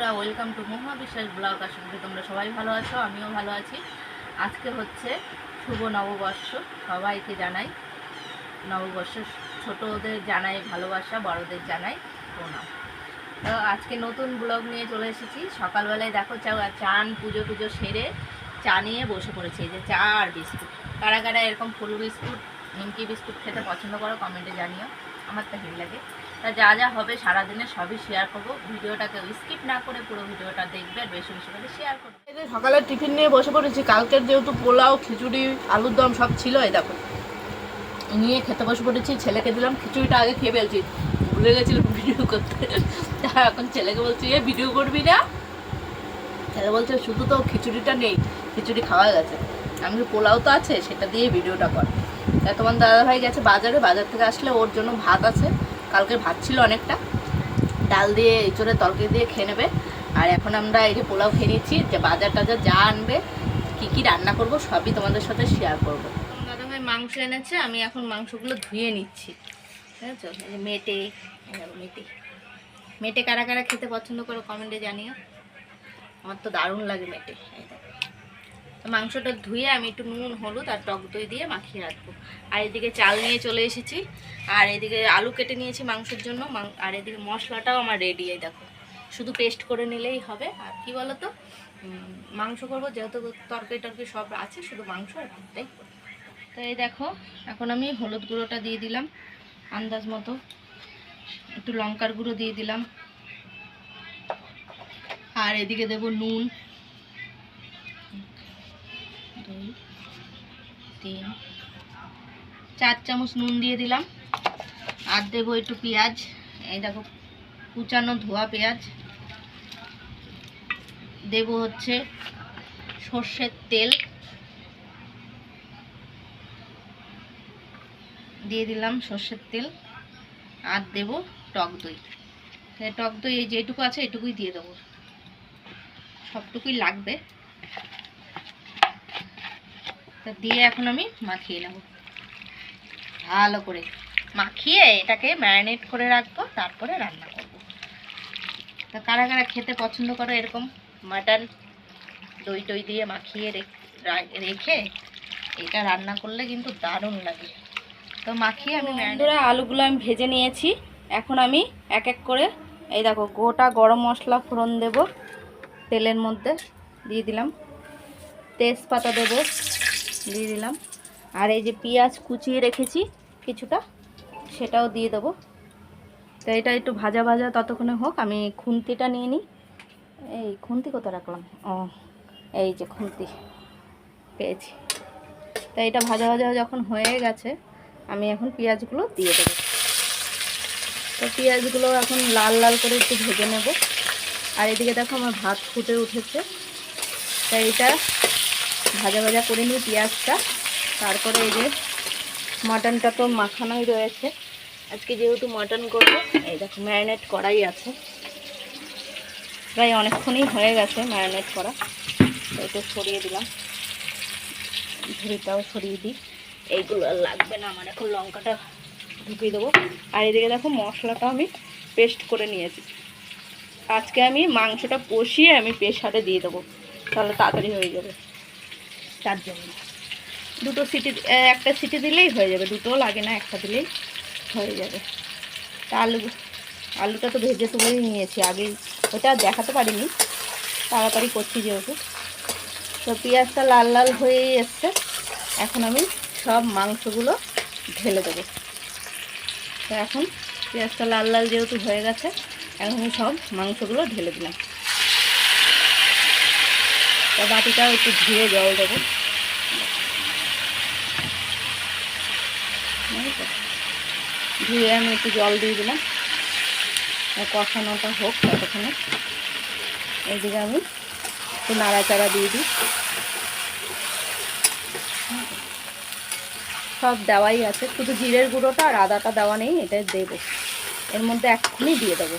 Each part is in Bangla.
বন্ধুরা ওয়েলকাম টু মহা বিশ্বাস ব্লগ আশা করি তোমরা সবাই ভালো আছো, আমিও ভালো আছি। আজকে হচ্ছে শুভ নববর্ষ, সবাইকে জানাই। নববর্ষ ছোটদের জানাই ভালোবাসা, বড়দের জানাই প্রণাম। তো আজকে নতুন ব্লগ নিয়ে চলে এসেছি। সকালবেলায় দেখো চা, চান, পুজো টুজো সেরে চা নিয়ে বসে পড়েছি। এই যে চা আর বিস্কুট। কারা কারা এরকম ফুল বিস্কুট, নিমকি বিস্কুট খেতে পছন্দ করো কমেন্টে জানিও। আমার তো হেল লাগে। তা যা যা হবে সারাদিনে সবই শেয়ার করব। ভিডিওটাকে স্কিপ না করে পুরো ভিডিওটা দেখবে আর বেশি বেশি করে শেয়ার করবে। সকালে টিফিন নিয়ে বসে পড়েছি। কালকের যেহেতু পোলাও, খিচুড়ি, আলুর দম সব ছিল, এই দেখো। নিয়ে খেতে বসে পড়েছি, ছেলেকে দিলাম, খিচুড়িটা আগে খেয়ে ফেলছি। ভুলে গেছিলাম ভিডিও করতে। তা এখন ছেলেকে বলছি, এ ভিডিও করবি না? ছেলে বলছে, শুধু তো খিচুড়িটা নেই, খিচুড়ি খাওয়া গেছে। আমি পোলাও তো আছে, সেটা দিয়ে ভিডিওটা কর। তোমার দাদাভাই গেছে বাজারে। বাজার থেকে আসলে ওর জন্য ভাত আছে। কালকে ভাত ছিল অনেকটা। ডাল দিয়ে এঁচড়ে তরকারি দিয়ে খেয়ে নেবে। আর এখন আমরা এই যে পোলাও খেয়ে নিচ্ছি, যে বাজার টাজার যা আনবে, কি কি রান্না করব সবই তোমাদের সাথে শেয়ার করব। দাদা ভাই মাংস এনেছে, আমি এখন মাংসগুলো ধুয়ে নিচ্ছি। ঠিক আছে মেটে মেটে। মেটে কারা কারা খেতে পছন্দ করো কমেন্টে জানিও। আমার তো দারুণ লাগে মেটে। তো মাংসটা ধুয়ে আমি একটু নুন, হলুদ আর টক দই দিয়ে মাখিয়ে রাখব। আর এদিকে চাল নিয়ে চলে এসেছি। আর এদিকে আলু কেটে নিয়েছি মাংসের জন্য। আর এদিকে মশলাটাও আমার রেডি এই দেখো। শুধু পেস্ট করে নিলেই হবে। আর কি বলো তো মাংস করব, যেহেতু তরকারি টরকারি সব আছে, শুধু মাংস আর তো এই দেখো, এখন আমি হলুদ গুঁড়োটা দিয়ে দিলাম, আন্দাজ মতো। একটু লঙ্কার গুঁড়ো দিয়ে দিলাম। আর এদিকে দেব নুন। দুই, তিন। চার চামচ নুন দিয়ে দিলাম। আর দেবো একটু পেঁয়াজ। এই দেখো, কুচানো ধোয়া পেঁয়াজ। দেব হচ্ছে সর্ষের তেল। দিয়ে দিলাম সর্ষের তেল। আর দেব টক দই। টক দই যেটুকু আছে এটুকুই দিয়ে দেবো। সবটুকুই লাগবে। তা দিয়ে এখন আমি মাখিয়ে নেব। ভালো করে মাখিয়ে এটাকে ম্যারিনেট করে রাখব, তারপরে রান্না করব। তো কারা কারা খেতে পছন্দ করো এরকম মাটন দই টই দিয়ে মাখিয়ে রেখ- এটা রান্না করলে কিন্তু দারুণ লাগে। তো মাখিয়ে আমি বন্ধুরা, আলুগুলো আমি ভেজে নিয়েছি। এখন আমি এক এক করে এই দেখো গোটা গরম মশলা ফোড়ন দেব। তেলের মধ্যে দিয়ে দিলাম। তেজপাতা দেবো। দিয়ে দিলাম। আর এই যে পেঁয়াজ কুচিয়ে রেখেছি কিছুটা, সেটাও দিয়ে দেবো। তো এটা একটু ভাজা ভাজা ততক্ষণে হোক, আমি খুন্তিটা নিয়ে নিই। এই খুন্তি কোথায় রাখলাম? ও, এই যে খুন্তি, পেয়েছি। তো এটা ভাজা ভাজা যখন হয়ে গেছে, আমি এখন পেঁয়াজগুলো দিয়ে দেবো। তো পেঁয়াজগুলো এখন লাল লাল করে একটু ভেজে নেব। আর এদিকে দেখো আমার ভাত ফুটে উঠেছে। তো এটা ভাজা ভাজা করে নিই পেঁয়াজটা। তারপরে এই যে মাটনটা তো মাখানোই রয়েছে। আজকে যেহেতু মাটন করব, এই দেখো ম্যারিনেট করাই আছে। প্রায় অনেকক্ষণই হয়ে গেছে ম্যারিনেট করা। এটা সরিয়ে দিলাম। ঝুড়িটাও সরিয়ে দিই। এইগুলো আর লাগবে না আমার, এখন লঙ্কাটা ঢুকিয়ে দেবো। আর এদিকে দেখো মশলাটা আমি পেস্ট করে নিয়েছি। আজকে আমি মাংসটা কষিয়ে আমি প্রেশারে দিয়ে দেবো। তাহলে তাড়াতাড়ি হয়ে যাবে। তার জন্য। দুটো সিটি একটা সিটি দিলেই হয়ে যাবে। দুটো লাগে না, একটা দিলেই হয়ে যাবে। তা আলু, আলুটা তো ভেজে তুলেই নিয়েছি। আগে ওটা দেখাতে পারিনি। তাড়াতাড়ি করছি যেহেতু। তো পেঁয়াজটা লাল লাল হয়েই এসছে। এখন আমি সব মাংসগুলো ঢেলে দেবো। তো এখন পেঁয়াজটা লাল লাল যেহেতু হয়ে গেছে, এখন আমি সব মাংসগুলো ঢেলে দিলাম। তো বাটিটাও একটু ধুয়ে জল দেবো। ধুয়ে আমি একটু জল দিয়ে দিলাম। কষানোটা হোক ততক্ষণে। এইদিকে আমি একটু নাড়াচাড়া দিয়ে দিই। সব দেওয়াই আছে। শুধু জিরের গুঁড়োটা আর আদাটা দেওয়া নেই এটা দেবো। এর মধ্যে এক্ষুনি দিয়ে দেবো।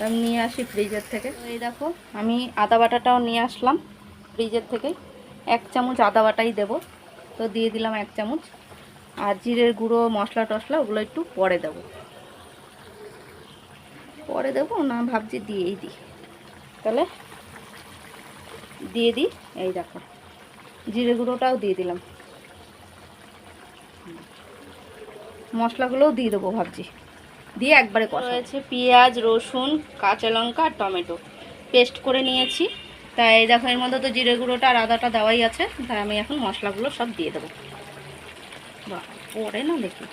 আমি নিয়ে আসি ফ্রিজের থেকে। এই দেখো, আমি আদা বাটাটাও নিয়ে আসলাম ফ্রিজের থেকে। এক চামচ আদা বাটাই দেবো। তো দিয়ে দিলাম এক চামচ। আর জিরের গুঁড়ো, মশলা টশলা ওগুলো একটু পরে দেবো। পরে দেবো না, ভাবছি দিয়েই দিই। তাহলে দিয়ে দিই, এই দেখো। জিরে গুঁড়োটাও দিয়ে দিলাম। মশলাগুলোও দিয়ে দেবো, ভাবছি। দিয়ে একবারে কষা হয়েছে পেঁয়াজ, রসুন, কাঁচা লঙ্কা আর টমেটো। পেস্ট করে নিয়েছি। তাই দেখো, এর মধ্যে তো জিরে গুঁড়োটা আর আদাটা দেওয়াই আছে। তাই আমি এখন মশলাগুলো সব দিয়ে দেবো। বাহ পরে না দেখি?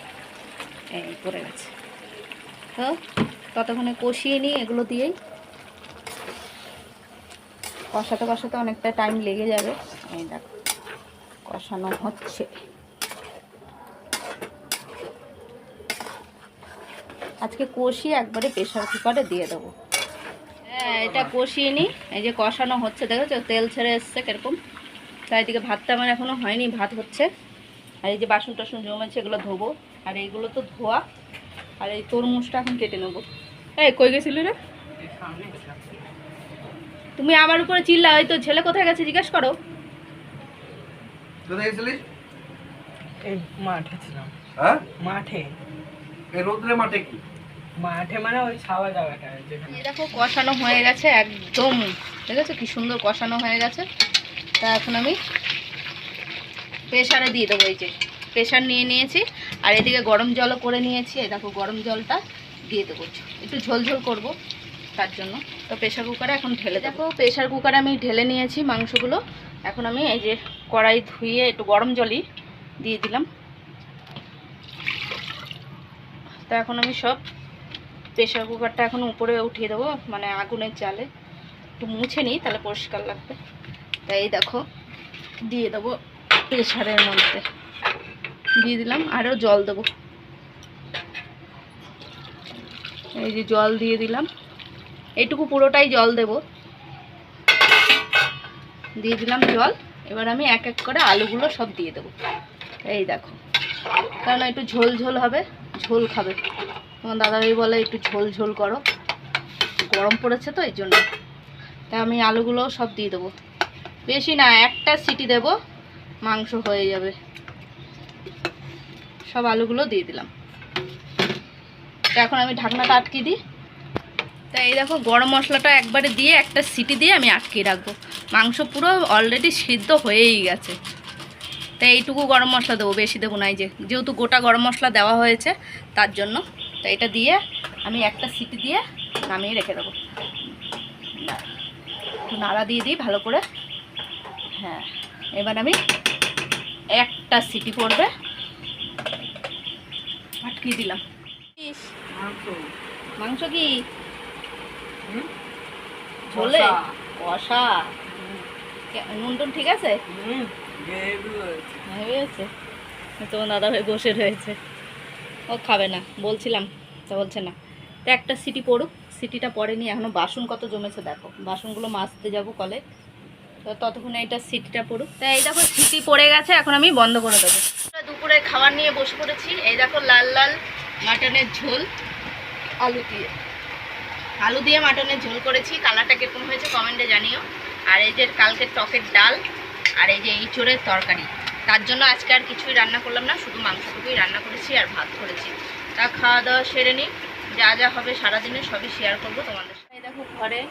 এই, পড়ে গেছে। তো, ততক্ষণে কষিয়ে নিই এগুলো দিয়েই। কষাতে কষাতে অনেকটা টাইম লেগে যাবে। এই দেখো, কষানো হচ্ছে। আজকে কষিয়ে একবারে প্রেশার কুকারে দিয়ে দেবো। হ্যাঁ এটা কষিয়ে নিই এই যে কষানো হচ্ছে দেখেছ? তেল ছেড়ে এসছে কীরকম। চারিদিকে ভাতটা আমার এখনও হয়নি ভাত হচ্ছে। আর এই যে বাসন টাসন জমেছে এগুলো ধোবো। আর এইগুলো তো ধোয়া। আর এই তরমুজটা এখন কেটে নেব। এই কই গেছিলি রে? তুমি আমার উপরে চিল্লা ওই তো ছেলে কোথায় গেছে জিজ্ঞেস করো। কোথায় মাঠে ছিলাম। হ্যাঁ? মাঠে। এই রোদ্রে মাঠে কি? মাঠে মানে ওই ছাওয়া জায়গাটা যেখানে। এই দেখো কষানো হয়ে গেছে একদম। ঠিক আছে কি সুন্দর কষানো হয়ে গেছে? তা এখন আমি প্রেশারে দিয়ে দেবো এই যে। প্রেশার নিয়ে নিয়েছি আর এদিকে গরম জলও করে নিয়েছি। এই দেখো গরম জলটা দিয়ে দেবো। একটু ঝোলঝোল করব তার জন্য। তো প্রেশার কুকারে এখন ঢেলে দেখো প্রেশার কুকারে আমি ঢেলে নিয়েছি মাংসগুলো। এখন আমি এই যে কড়াই ধুয়ে একটু গরম জলই দিয়ে দিলাম। তো এখন আমি সব প্রেশার কুকারটা এখন উপরে উঠিয়ে দেবো মানে আগুনের জালে। একটু মুছে নিই, তাহলে পরিষ্কার লাগবে। তাই দেখো, দিয়ে দেবো প্রেশারের মধ্যে। দিয়ে দিলাম আরও জল দেবো। এই যে জল দিয়ে দিলাম। এইটুকু পুরোটাই জল দেব। দিয়ে দিলাম জল। এবার আমি এক এক করে আলুগুলো সব দিয়ে দেবো। এই দেখো। কারণ একটু ঝোল ঝোল হবে, ঝোল খাবে। তোমার দাদাভাই বলে একটু ঝোল ঝোল করো। গরম পড়েছে তো, এই জন্য। তা আমি আলুগুলো সব দিয়ে দেবো। বেশি না, একটা সিটি দেব, মাংস হয়ে যাবে। সব আলুগুলো দিয়ে দিলাম। এখন আমি ঢাকনাটা আটকে দিই। তা এই দেখো, গরম মশলাটা একবারে দিয়ে একটা সিটি দিয়ে আমি আটকে রাখব। মাংস পুরো অলরেডি সিদ্ধ হয়েই গেছে। তাই এইটুকু গরম মশলা দেবো, বেশি দেবো না যে যেহেতু গোটা গরম মশলা দেওয়া হয়েছে, তার জন্য। তো এটা দিয়ে আমি একটা সিটি দিয়ে নামিয়ে রেখে দেবো। একটু নাড়া দিয়ে দিই ভালো করে। হ্যাঁ এবার আমি একটা সিটি পড়বে। আটকিয়ে দিলাম। মাংস। কি? হুম? ঝোলে? কষা। নুন টুন ঠিক আছে? হয়েছে তোমার দাদা ভাই বসে রয়েছে। ও খাবে না, বলছিলাম, তা বলছে না। তো একটা সিটি পড়ুক, সিটিটা পড়েনি এখনও বাসন কত জমেছে দেখো। বাসনগুলো মাজতে যাব কলে। তো ততক্ষণে এটা সিটিটা পড়ুক। তা এই দেখো সিটি পড়ে গেছে, এখন আমি বন্ধ করে দেবো। দুপুরে খাবার নিয়ে বসে পড়েছি। এই দেখো লাল লাল মাটনের ঝোল, আলু দিয়ে। আলু দিয়ে মাটনের ঝোল করেছি। কালারটা কীরকম হয়েছে কমেন্টে জানিও। আর এই যে কালকের টকের ডাল, আর এই যে ইঁচড়ের তরকারি। তার জন্য আজকে আর কিছুই রান্না করলাম না শুধু মাংসটুকুই রান্না করেছি আর ভাত করেছি। তা খাওয়া দাওয়া সেরে নিই যা যা হবে সারাদিনে সবই শেয়ার করব তোমাদের সাথে। দেখো ঘরে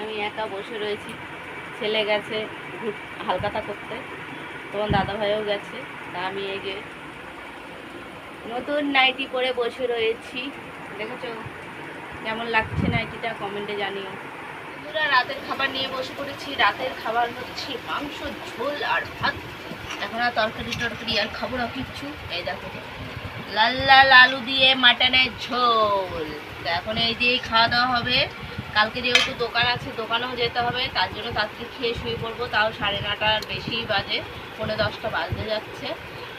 আমি একা বসে রয়েছি ছেলে গেছে ঘুর হালকাতা করতে। তোমার দাদা ভাইও গেছে তা আমি যে নতুন নাইটি পরে বসে রয়েছি। দেখেছ? কেমন লাগছে নাইটিটা? কমেন্টে জানিও। বন্ধুরা রাতের খাবার নিয়ে বসে পড়েছি। রাতের খাবার হচ্ছে মাংস ঝোল আর ভাত। এখন আর তরকারি টরকারি আর খাব না কিচ্ছু। এই দেখো লাল লাল আলু দিয়ে মাটনের ঝোল। এখন এই দিয়েই খাওয়া দাওয়া হবে। কালকে যেহেতু দোকান আছে, দোকানেও যেতে হবে, তার জন্য তাড়াতাড়ি খেয়ে শুয়ে পড়ব। তাও সাড়ে নটার বেশি বাজে, পৌনে দশটা বাজতে যাচ্ছে।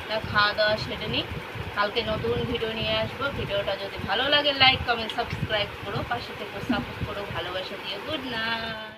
তা খাওয়া দাওয়া সেরে নিই। কালকে নতুন ভিডিও নিয়ে আসব। ভিডিওটা যদি ভালো লাগে লাইক কমেন্ট সাবস্ক্রাইব করো। পাশে থেকে সাপোর্ট করো, ভালোবাসা দিয়ে। Good night